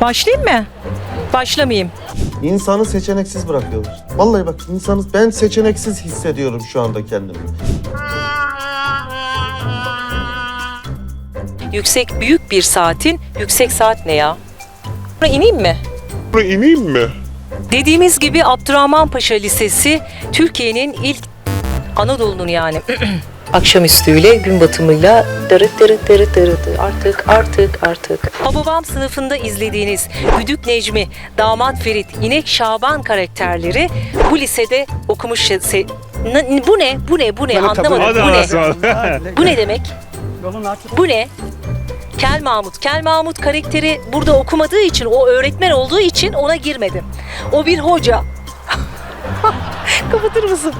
Başlayayım mı? Başlamayayım. İnsanı seçeneksiz bırakıyorlar. Vallahi bak insanı ben seçeneksiz hissediyorum şu anda kendimi. Yüksek büyük bir saatin yüksek saat ne ya? Buraya ineyim mi? Buraya ineyim mi? Dediğimiz gibi Abdurrahman Paşa Lisesi Türkiye'nin ilk Anadolu'nun yani akşamüstüyle gün batımıyla dırıt dırıt dırıt dırıt artık artık artık. Hababam sınıfında izlediğiniz Güdük Necmi, Damat Ferit, İnek Şaban karakterleri bu lisede okumuş. se- Ne- bu ne? Bu ne? Bu ne? Anlamadım. Bu ne? Bu ne demek? Bu ne? Kel Mahmut. Kel Mahmut karakteri burada okumadığı için, o öğretmen olduğu için ona girmedim. O bir hoca. Kapatır mısın?